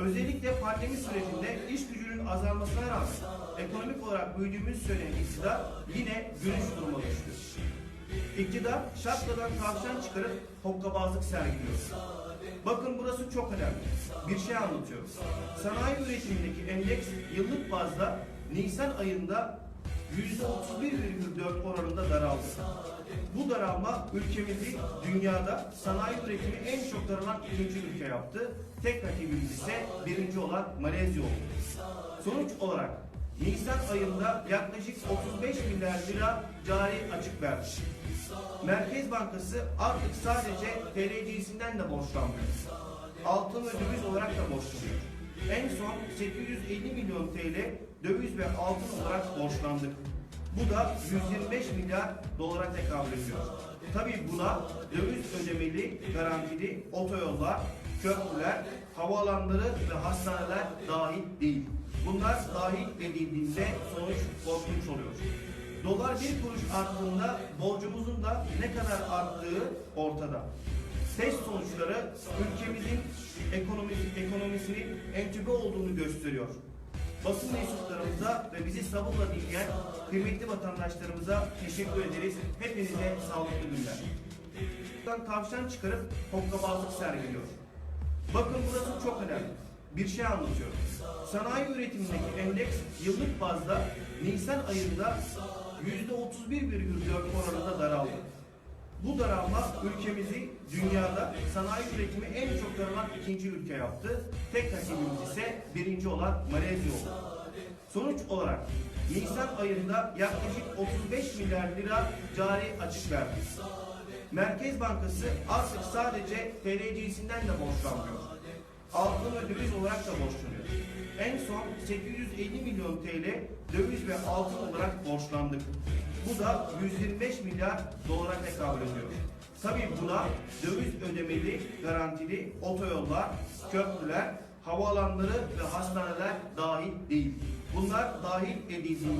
Özellikle pandemi sürecinde iş gücünün azalmasına rağmen ekonomik olarak büyüdüğümüz söylenen iktidar yine gülüş duruma düştü. İktidar şapkadan tavşan çıkarıp hokkabazlık sergiliyor. Bakın burası çok önemli. Bir şey anlatıyor. Sanayi üretimindeki endeks yıllık bazda Nisan ayında %31,4 oranında daraldı. Bu daralma ülkemizi dünyada sanayi üretimi en çok daralan ikinci ülke yaptı. Tek rakibimiz ise birinci olan Malezya oldu. Sonuç olarak Nisan ayında yaklaşık 35 milyar lira cari açık verdi. Merkez Bankası artık sadece TL cinsinden de borçlanmıyor. Altın ve döviz olarak da borçlanıyor. En son 850 milyon TL döviz ve altın olarak borçlandık. Bu da 125 milyar dolara tekabül ediyor. Tabii buna döviz ödemeli, garantili otoyollar, köprüler, havaalanları ve hastaneler dahil değil. Bunlar dahil edildiğinde sonuç korkunç oluyor. Dolar bir kuruş arttığında borcumuzun da ne kadar arttığı ortada. Test sonuçları ülkemizin ekonomisi, ekonomisinin entübe olduğunu gösteriyor. Basın mensuplarımıza ve bizi sabırla dinleyen kıymetli vatandaşlarımıza teşekkür ederiz. Hepinize sağlıklı günler. Tavşan çıkarıp hokkabazlık sergiliyor. Bakın burası çok önemli. Bir şey anlatıyor. Sanayi üretimindeki endeks yıllık bazda Nisan ayında %31,4 oranında daraldı. Bu daralma ülkemizi dünyada sanayi üretimi en çok daralan ikinci ülke yaptı. Tek rakibimiz ise birinci olan Malezya oldu. Sonuç olarak Nisan ayında yaklaşık 35 milyar lira cari açık verdi. Merkez Bankası artık sadece TL cinsinden de borçlanmıyor. Altın ve döviz olarak da borçlanıyor. En son 850 milyon TL döviz ve altın olarak borçlandık. Bu da 125 milyar dolara tekabül ediyor. Tabii buna döviz ödemeli, garantili otoyollar, köprüler, havaalanları ve hastaneler dahil değil. Bunlar dahil edildiğinde